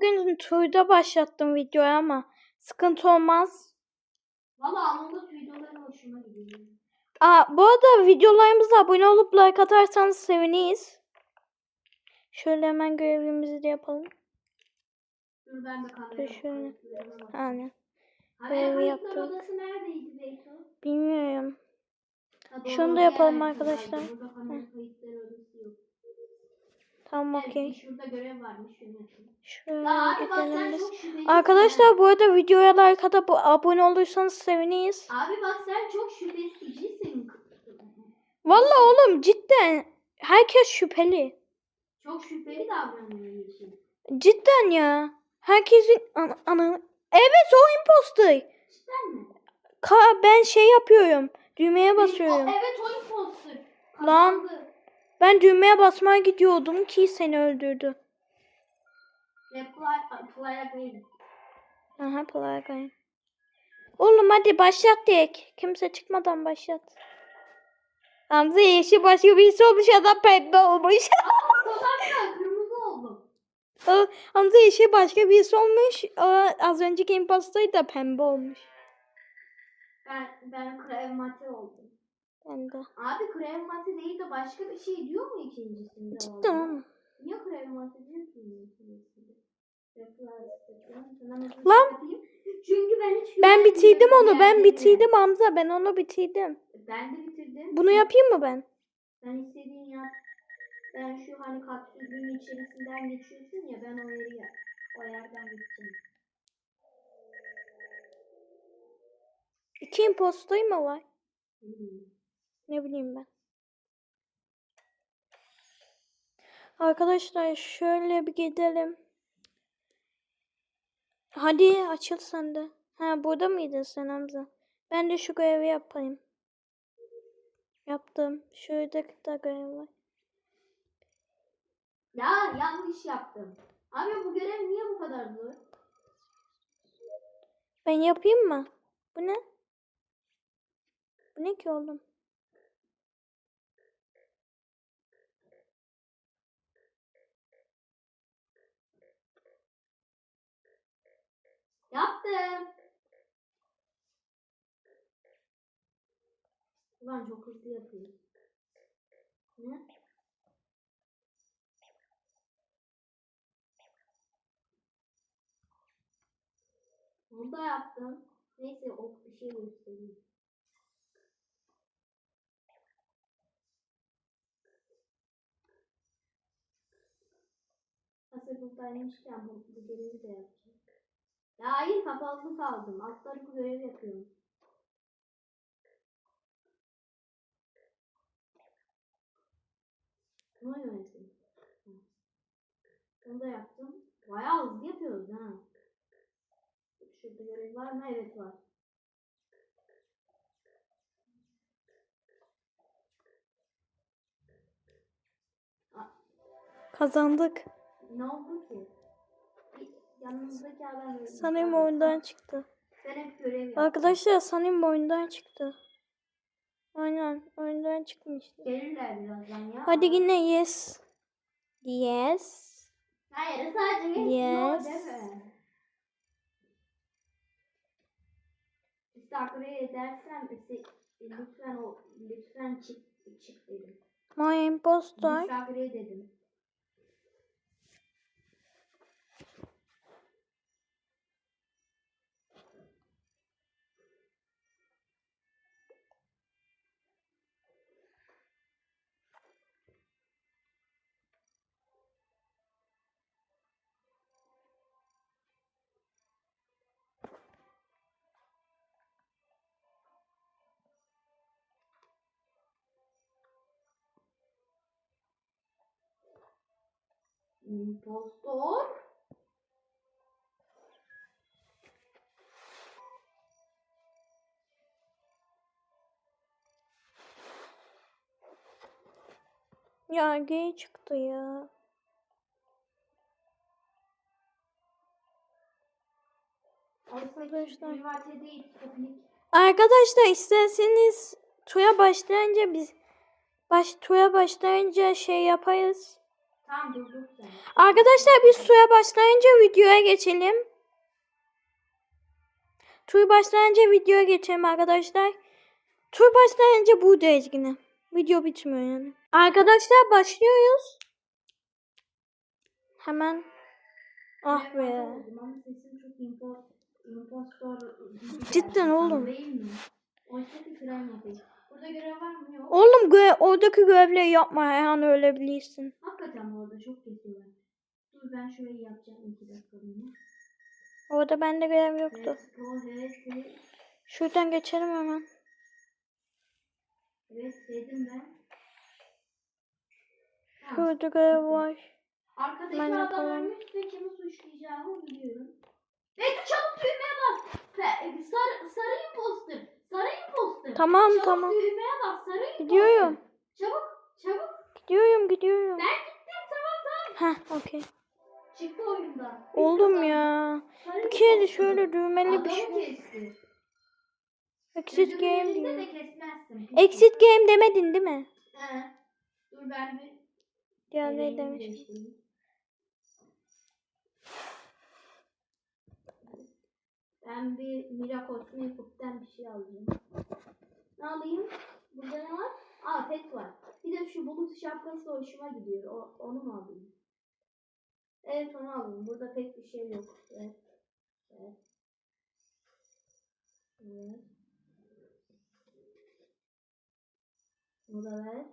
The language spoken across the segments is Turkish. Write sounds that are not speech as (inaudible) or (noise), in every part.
bugün turda başlattım videoyu ama sıkıntı olmaz. Valla Among videoları hoşuma gidiyor. Aa, bu arada videolarımıza abone olup like atarsanız seviniriz. Şöyle hemen görevimizi de yapalım. Dur ben de kamera Dur şöyle. Aynen. Görevi yaptık. odası neredeydi Beyto? Bilmiyorum. Şunu da yapalım arkadaşlar. arkadaşlar. Burada kamera kayıtları odası yok. Tamam okey. şurada görev varmış. Şunu açalım. Şöyle Ya abi bak sen gidelim biz. Arkadaşlar bu arada videoya like atıp abone olursanız seviniriz. Abi bak sen çok şüphelisin. Vallahi oğlum cidden herkes şüpheli. Çok şüpheli davranıyorsun. Cidden ya. Herkesin ana, ana- Evet o imposter. Cidden mi? Ka ben şey yapıyorum. Düğmeye basıyorum. Evet o imposter. Lan. Ben düğmeye basmaya gidiyordum ki seni öldürdü. Play again. Aha play Oğlum hadi başlat direkt. Kimse çıkmadan başlat. Hamza yeşil başka birisi olmuş adam pembe olmuş. Kırmızı oldum. Hamza yeşil başka birisi olmuş. Aa, az önceki imposter da pembe olmuş. Ben ben krev mate oldum. Ben de. Abi krev mate değil de başka bir şey diyor mu ikincisinde? Cidden ama. Niye krev mate diyor ki ikincisinde? Lan. Çünkü ben hiç Ben bitirdim onu. Ben bitirdim Hamza. Ben onu bitirdim. Ben de bitirdim. Bunu yapayım mı ben? Sen istediğin yap. Ben şu hani kapsülün içerisinden geçiyorsun ya ben o yeri yap. O yerden geçeceğim. İki imposter mı var? Hmm. Ne bileyim ben. Arkadaşlar şöyle bir gidelim. Hadi açıl sen de. Ha burada mıydın sen Hamza? Ben de şu görevi yapayım. Yaptım. Şurada da görev var. Ya yanlış yaptım. Abi bu görev niye bu kadar zor? Ben yapayım mı? Bu ne? Bu ne ki oğlum? Yaptım. Ulan çok hızlı yapıyor. Ne? Onu da yaptım. Neyse o bir şey göstereyim. Hazır buradaymışken bu, bu görevi de yapacağım. Ya hayır kapalı kaldım. Alt tarafı görev yapıyorum. Ne yönetim? Bunu da yaptım. Bayağı hızlı yapıyoruz ha. Şurada görev var mı? Evet var. Kazandık. Ne oldu ki? Bir Yanımızdaki adam. Sanırım oyundan çıktı. Ben hep yaptım. Arkadaşlar sanırım oyundan çıktı. Aynen oyundan çıkmıştı. Gelirler birazdan ya. Hadi yine yes. Yes. Hayır sadece yes, Yes. no deme. Edersem ise- lütfen o lütfen çık çık dedim. My impostor. Misafire dedim. Impostor. Ya gay çıktı ya. Arkadaşlar. Arkadaşlar isterseniz tuya başlayınca biz baş tuya başlayınca şey yaparız. Tamam dur dur sen. Arkadaşlar biz suya başlayınca videoya geçelim. Suya başlayınca videoya geçelim arkadaşlar. Suya başlayınca buradayız yine. Video bitmiyor yani. Arkadaşlar başlıyoruz. Hemen. Ah be. Cidden oğlum. Burada görev var mı? Yok. Oğlum gö- oradaki görevleri yapma yani ölebilirsin. Hakikaten bu arada çok kesiyorlar. Dur ben şurayı yapacağım iki dakikalığına. Orada bende görev yoktu. Şuradan geçelim hemen. Evet, sevdim ben. Şurada görev var. Arkadaki Ben adam ölmüş ve kimi suçlayacağımı biliyorum. Betül çabuk düğmeye bas. Sarı, sarı imposter. Sarı imposter. Tamam çabuk tamam. düğmeye bas. Sarı imposter. Gidiyorum. Çabuk çabuk. Gidiyorum gidiyorum. Ben gittim tamam tamam. Heh okey. Çıktı oyundan. Kazandık. ya. Sarı Bir kere de imposter. şöyle düğmeli bir Adamı şey. kesti. Exit Gözümün game önünde diyor. de kesmezsin. Exit game demedin değil mi? He. Dur ben bir Diğerleri demiş. Ben bir Mira Cosmetics'ten bir şey alacağım. Ne alayım? Burada ne var? Aa pet var. Bir de şu bulut şapkası hoşuma gidiyor. O, onu mu alayım? Evet onu alayım. Burada pek bir şey yok. Evet. Evet. Evet. Bunu da ver.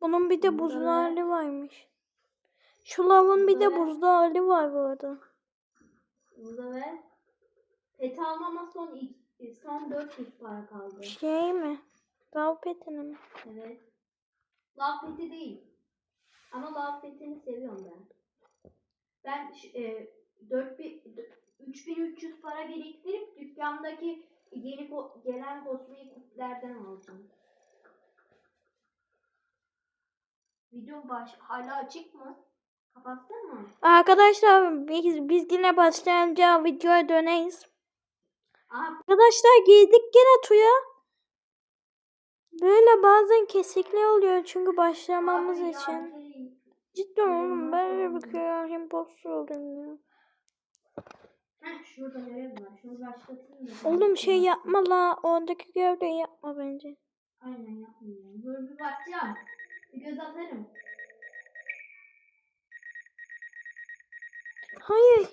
Bunun bir de buzlu hali varmış. Şu lavın bir de buzlu hali var bu arada. Bunu da ver. Pet almama son ilk, son 400 para kaldı. Şey mi? Lav petini mi? Evet. Lav peti değil. Ama lav petini seviyorum ben. Ben e, 4000 3300 para biriktirip dükkandaki yeni gelen kozmetiklerden alacağım. Video baş hala açık mı? Kapattın mı? Arkadaşlar biz, biz yine başlayınca videoya döneyiz. Arkadaşlar girdik gene tuya. Böyle bazen kesikli oluyor çünkü başlamamız abi için. ya, şey- Cidden oğlum ben bir kere imposter oldum ya. Heh, şurada görev var. Şunu başlatayım mı? Oğlum şey yapma la oradaki görevleri yapma bence. Aynen yapmıyorum. Dur bir bakacağım. Bir göz atarım. Hayır.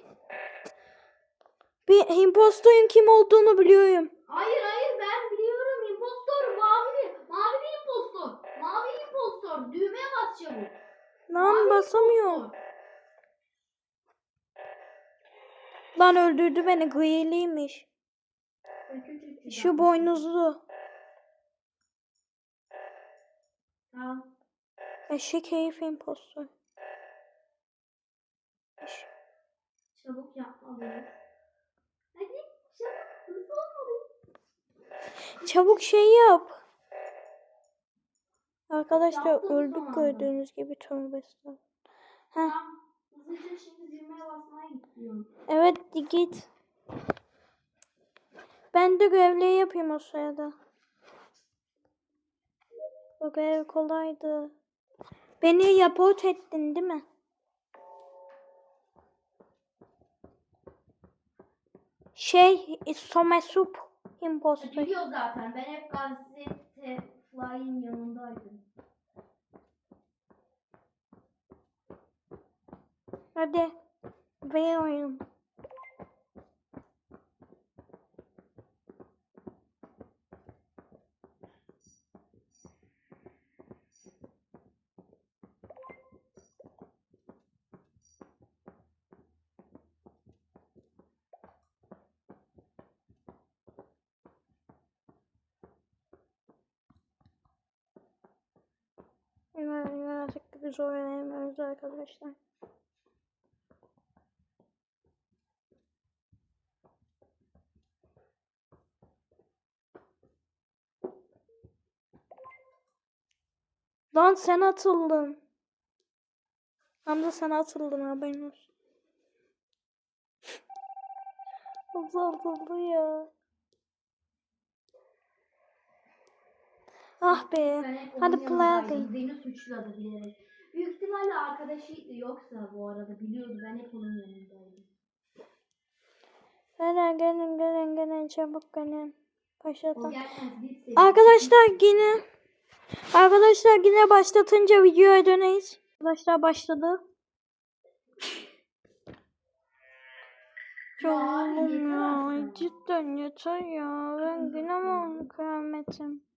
Bir imposterın kim olduğunu biliyorum. Hayır hayır ben biliyorum. Impostor mavi. Mavi impostor. Mavi impostor. Düğmeye bas çabuk. Lan Mavi basamıyorum. impostor. Lan öldürdü beni griyeliymiş. Şu boynuzlu. Tamam. Eşek herif impostor. Eş- Çabuk yapmalıyız. Hadi çabuk. Hızlı olmalıyız. Çabuk şey yap. Arkadaşlar Yaptım öldük gördüğünüz gibi tövbe estağfurullah. Heh. Hızlıca şimdi düğmeye basmaya gidiyorum. evet git. Ben de görevliyi yapayım o sırada. O görev kolaydı. Beni yaport ettin değil mi? Şey, Somesup impostor. Biliyor zaten. Ben hep gazete fly'in yanındaydım. Hadi. Ver oyun. Yani artık biz oynayamıyoruz arkadaşlar. Lan sen atıldın. Hamza sen atıldın haberin olsun. Hamza atıldı ya. Ah be. Hadi yanındaydım. play Beni suçladı bilerek. Büyük ihtimalle arkadaşıydı yoksa bu arada biliyordu ben hep onun yanındaydım. Gelin gelin gelin gelin çabuk gelin. Başlatalım. Arkadaşlar yine Arkadaşlar yine başlatınca videoya döneyiz. Arkadaşlar başladı. Yeter ya cidden yeter ya. Ben yine mi kıyametim?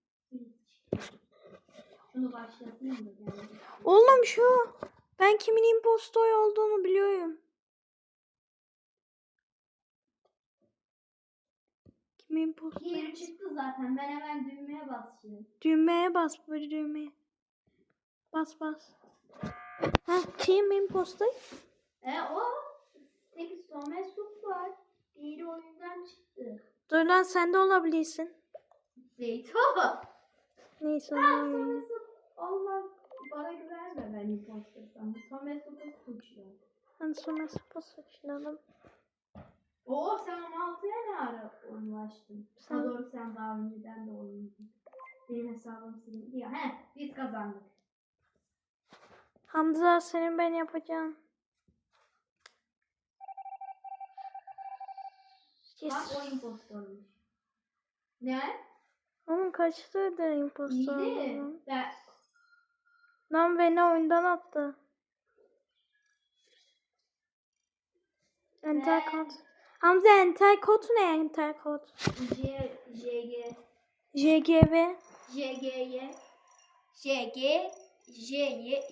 Şunu başlatayım mı? Oğlum şu ben kimin impostor olduğunu biliyorum. Kimin impostor? Diğeri çıktı zaten. Ben hemen düğmeye basıyorum. Düğmeye bas bu düğmeye. Bas bas. Ha kim impostor? E o. Peki Somer Sup var. Diğeri oyundan çıktı. Dur lan sen de olabilirsin. Zeyto. Neyse. Ha. Somer Sup. Allah bana güvenme ben impostorsam. Somer Sup'u suçlu. Ben sonra sıpa suçladım. Oo sen 16'ya ne ara ulaştın? Sen- Sen... Doğru sen daha önceden de oynuydun. Benim hesabım silindi ya. He biz kazandık. Hamza senin ben yapacağım. Bak Yes. o impostormuş. Ne? Oğlum kaçtı da impostor. İyiydi. oldum. Ben... Lan beni oyundan attı. Enter kod. Hamza enter kod ne? Enter kod? J, JG, JGV. JGY, JG, JY,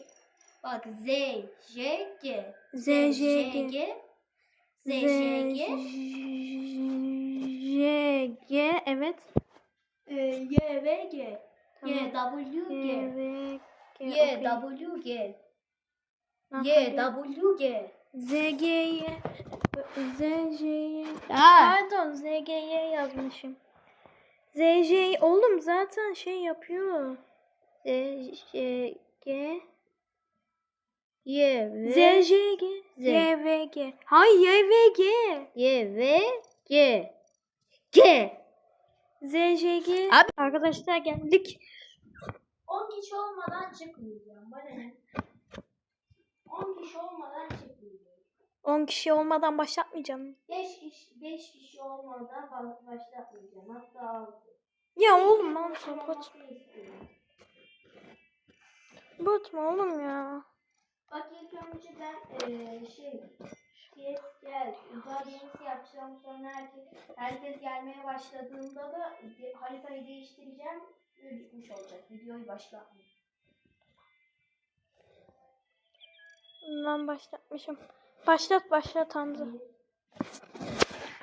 bak Z, JG, ZJG. ZJG, JG evet. YVG, Tamam. YWG, YVG. YWG, YWG. ZGY. ZJY. Ha. Pardon ZGY yazmışım. ZJ oğlum zaten şey yapıyor. ZJG. Y, ZJG. Z. YVG. Hayır YVG. Y, V, G. G. ZJG. Abi- Arkadaşlar geldik. 10 kişi olmadan çıkmayacağım. Bana ne? 10 kişi olmadan çıkmayacağım. 10 kişi olmadan başlatmayacağım. 5 kişi, 5 kişi olmadan başlatmayacağım. Hatta 6. Ya oğlum ben kapat. Batma oğlum ya. Bak ilk önce ben eee şey Yes, gel. Uzay gemisi yapacağım. Sonra herkes, herkes gelmeye başladığında da haritayı değiştireceğim. Ve bitmiş olacak. Videoyu başlatmayayım. Ben başlatmışım. Başlat başlat Hamza.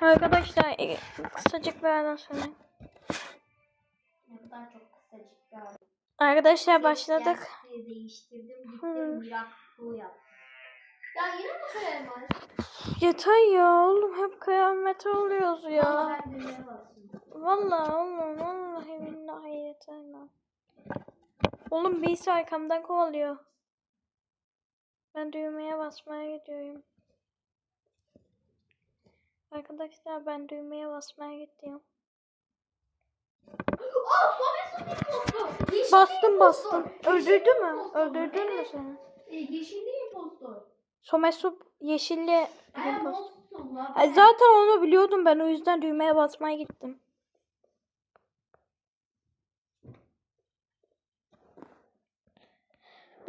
Arkadaşlar e, kısacık bir aradan sonra. Ne kadar çok kısacık bir. Arkadaşlar başladık. Değiştirdim. Gittim Miracle yaptım. Ya yine mi koyamaz? Yeter ya oğlum hep kıyamet oluyoruz Ya. Ben. Vallahi oğlum vallahi billahi yeter lan. Oğlum birisi arkamdan kovalıyor. Ben düğmeye basmaya gidiyorum. Arkadaşlar ben düğmeye basmaya gidiyorum. Sobe (gasps) Bastım bastım. Yeşilli Öldürdü mü? impostor. Öldürdün mü seni? E, yeşilli impostor. Somesup yeşilli. Ay, Zaten onu biliyordum ben o yüzden düğmeye basmaya gittim.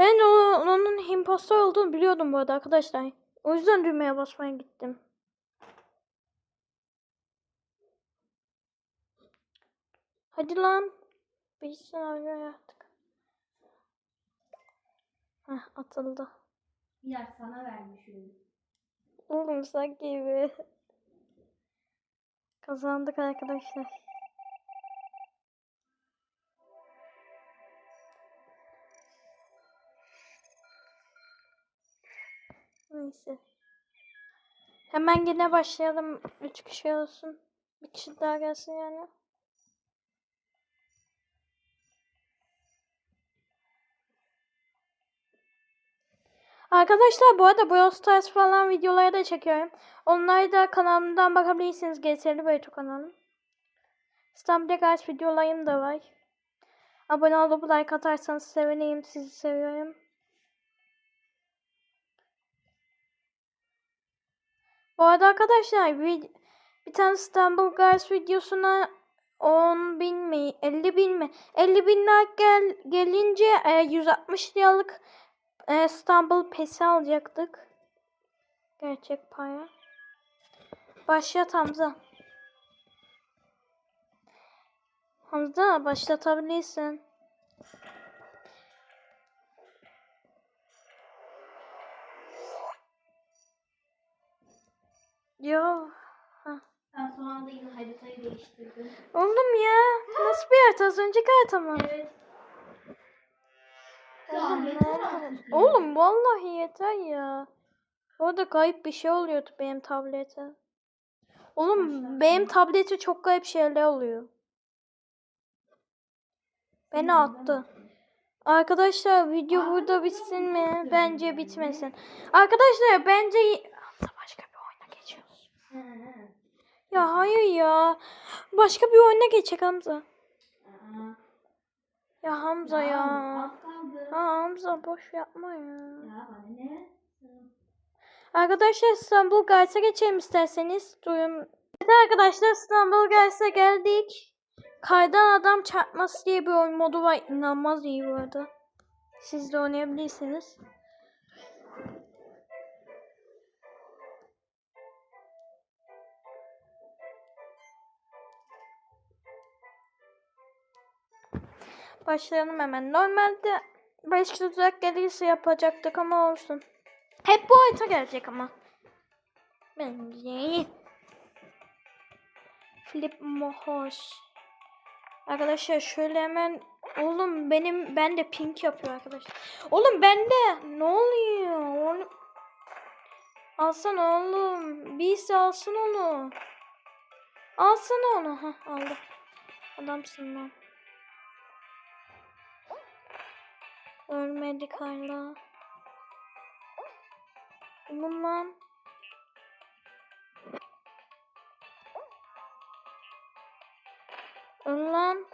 Ben de onun impostor olduğunu biliyordum bu arada arkadaşlar. O yüzden düğmeye basmaya gittim. Hadi lan. Bir senaryo artık. Heh, atıldı. Biraz sana vermiş oyunu. Oğlum sanki bir kazandık arkadaşlar. Neyse. Hemen yine başlayalım. Üç kişi olsun. Bir kişi daha gelsin yani. Arkadaşlar bu arada Brawl Stars falan videoları da çekiyorum. Onları da kanalımdan bakabilirsiniz. GS'li Beytu kanalım. İstanbul'da Guys videolarım da var. Abone olup like atarsanız sevineyim. Sizi seviyorum. Bu arada arkadaşlar vid- bir tane İstanbul Guys videosuna 10 bin mi 50 bin mi 50 bin gel, gelince e, 160 liralık e, İstanbul pesi alacaktık. Gerçek paya. Başlat Hamza. Hamza başlatabilirsin. Yo. Ben son anda yine haritayı değiştirdim. Oğlum ya. Nasıl bir harita? Az önceki harita mı? Evet. Oğlum, Ya yeter ya. Oğlum vallahi yeter ya. Orada kayıp bir şey oluyordu benim tablete. Oğlum Başlar. benim tablete çok kayıp şeyler oluyor. Beni attı. Arkadaşlar video burada bitsin mi? Bence bitmesin. Arkadaşlar bence Hamza başka bir oyuna geçiyoruz. Hı hı. Ya hayır ya. Başka bir oyuna geçecek Hamza. Ya Hamza ya. Ha Hamza boş yapma ya. Ya bana ne? Arkadaşlar İstanbul Guys'a geçelim isterseniz. Duyun. Evet arkadaşlar İstanbul Guys'a geldik. Kardan adam çarpması diye bir oyun modu var. İnanılmaz iyi bu arada. Siz de oynayabilirsiniz. Başlayalım hemen. Normalde 5 tuzak gelirse yapacaktık ama olsun. Hep bu harita gelecek ama. Bence. Flip Mohos. Arkadaşlar şöyle hemen oğlum benim ben de pink yapıyor arkadaşlar. Oğlum bende ne oluyor? Oğlum. Alsana oğlum. Birisi alsın onu. Alsana onu. Hah aldı. Adamsın lan. Ölmedik hala. Oğlum lan. Öl lan.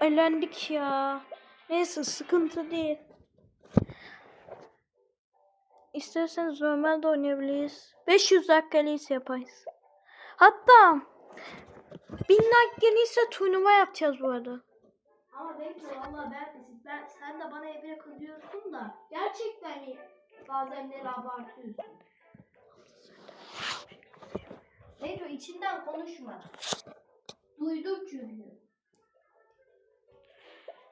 Elendik ya. Neyse sıkıntı değil. İsterseniz normal de oynayabiliriz. 500 dakikalıysa yaparız. Hatta 1000 like gelirse turnuva yapacağız bu arada. Ama bekle valla ben, ben sen de bana evine kızıyorsun da gerçekten bazenleri abartıyorsun. Beto içinden konuşma. Duydum çünkü.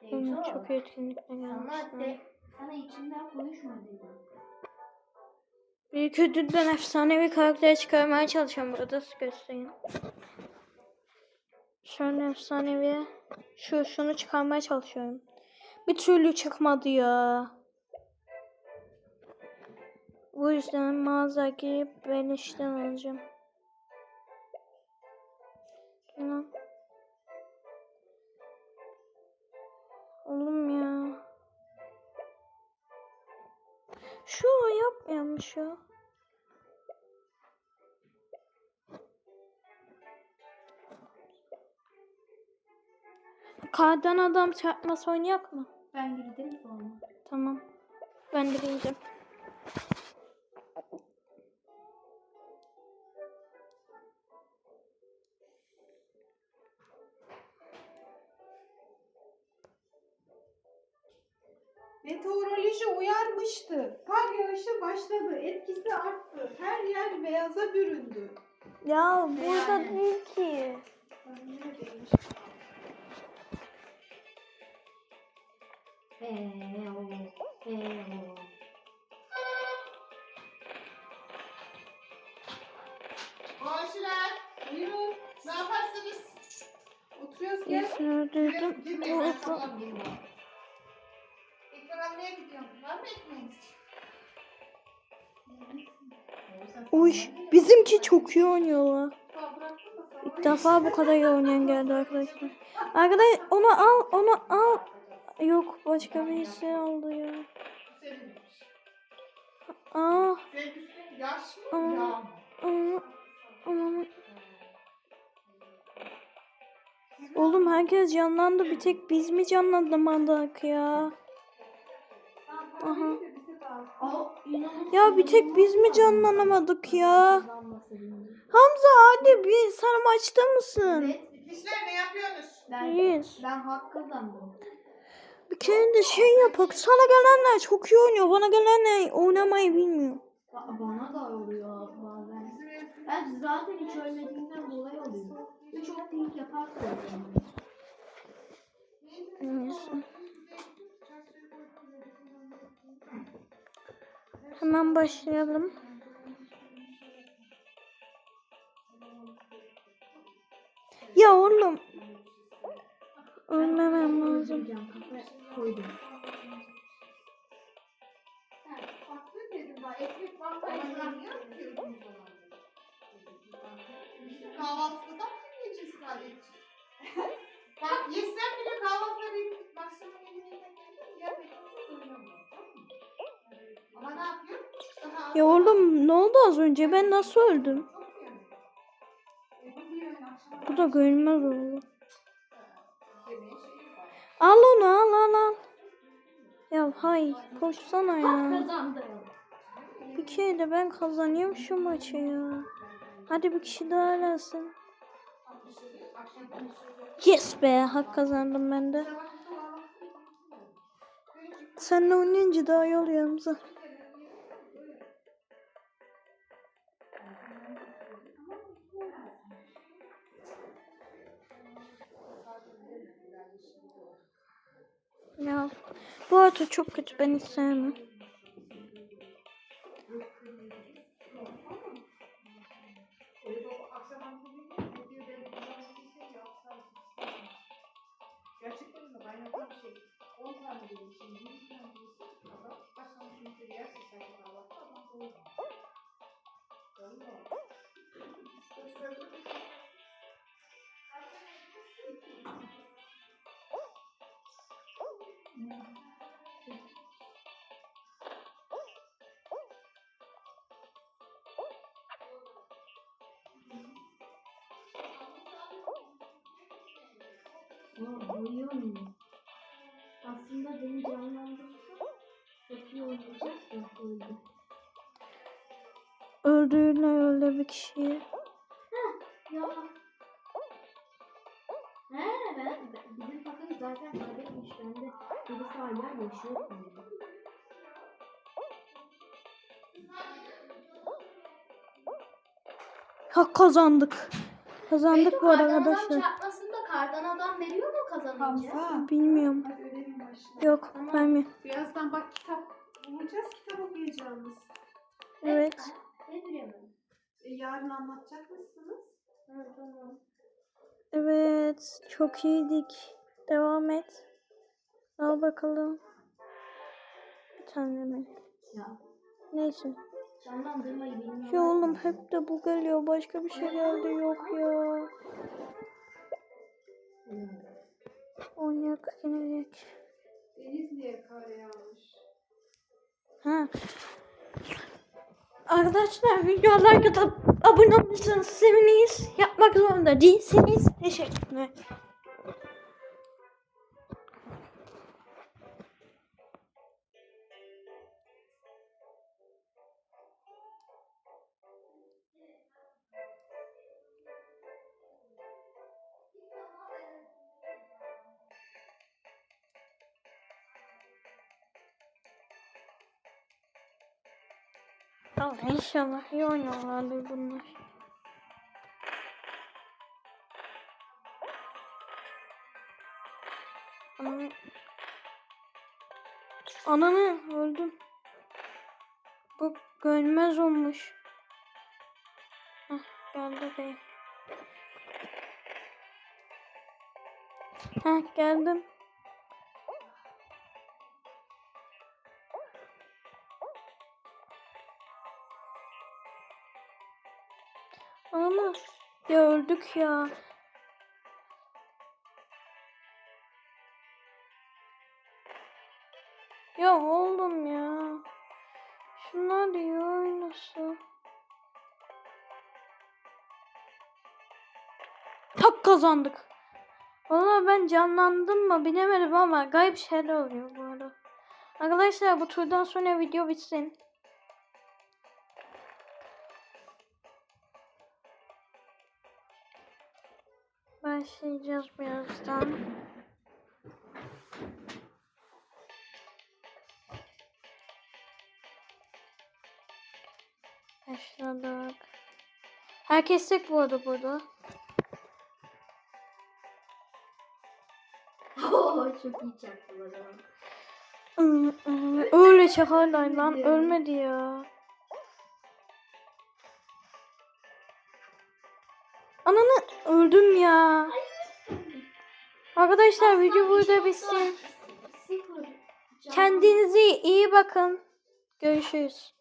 Beto, çok etkinlikle gelmişler. de, sana içinden konuşma dedim. Büyük ödülden efsanevi karakter çıkarmaya çalışıyorum burada göstereyim. Şöyle efsanevi şu şunu çıkarmaya çalışıyorum. Bir türlü çıkmadı ya. Bu yüzden mağaza girip beleşten alacağım. Tamam. Oğlum ya. Şu yapmıyormuş ya. Kardan adam çarpması oynayak mı? Ben girdim sonra. Tamam. Ben de bildim. Meteoroloji uyarmıştı. Kar yağışı başladı. Etkisi arttı. Her yer beyaza büründü. Ya burada değil ki. Ben neredeymiş? He Bağışlar. Buyurun. Ne yaparsınız? Oturuyoruz gel. Duydum. Almaya gidiyorum. Var mı ekmeğiniz? Uy, bizimki çok iyi oynuyorlar. İlk defa bu kadar iyi oynayan geldi arkadaşlar. Arkadaş onu al, onu al. Yok başka birisi aldı ya. Aa, üstüne yaş mı? Aa. Yağ mı? aa, aa. Oğlum herkes canlandı. Bir tek biz mi canlanamadık ya? Aha. Ya bir tek biz mi canlanamadık ya? Hamza hadi bir sen maçta mısın? Evet. Bitmişler ne yapıyorsunuz? Ben, ben hak kazandım. Bir kere de şey yapak. Sana gelenler çok iyi oynuyor. Bana gelenler oynamayı bilmiyor. Ba- Bana da oluyor bazen. Ben zaten hiç ölmediğimden dolayı oluyor. Ve çok pink oluyor. Neyse. Hemen başlayalım. Ya oğlum. Ölmemem lazım. Koydum. Kahvaltıda mı yiyeceğiz kardeşim? Bak yesem bile kahvaltıda benim maksimum. Diğer ekmek doyuramıyorum. Ama ne yapıyor? Ya oğlum ne oldu az önce? Ben nasıl öldüm? Bu da görünmez oldu. Al onu al al al. Ya hay koşsana ya. Bir kere de ben kazanıyorum şu maçı ya. Hadi bir kişi daha gelsin. Yes be hak kazandım ben de. Seninle oynayınca daha iyi oluyor Hamza. Ya bu auto çok kötü ben hiç sevmem. İyi oynuyor. Aslında beni canlandırsa çok iyi oynayacak da öldü. Öldüğüne öyle bir kişiyi. Ya. He ben, bizim takım zaten kaybetmiş. Ben de birisi hala yaşıyor. Hak kazandık. Kazandık bu arkadaşlar. Hamza. Bilmiyorum. Yok vermiyor. Birazdan bak kitap bulacağız, kitap okuyacağımız. Evet. E, yarın anlatacak mısınız? Tamam. Evet. Çok iyiydik. Devam et. Al bakalım. Bir tane mi? Ya Neyse. canlandırmayı bilmiyorum. Ya oğlum hep de bu geliyor. Başka bir şey geldi yok ya. Oynayak yenecek. Deniz niye kar yağmış? Ha. Arkadaşlar videolar kadar abone olursanız seviniriz. Yapmak zorunda değilsiniz. Teşekkürler. İnşallah iyi oynuyorlardır bunlar. Ananı... Ananı öldüm. Bu görmez olmuş. Heh, geldi be. Heh geldim. Öldük ya. Ya oğlum ya. Şunlar iyi oynasın. Tak kazandık. Valla ben canlandım mı bilemedim ama garip şeyler oluyor bu arada. Arkadaşlar bu turdan sonra video bitsin. Başlayacağız birazdan. Başladık. Herkes tek bu arada burada. Çok iyi çaktım o zaman. Öyle çakarlar lan ölmedi ya. Öldüm ya. Arkadaşlar video burada bitsin. Kendinize iyi bakın. Görüşürüz.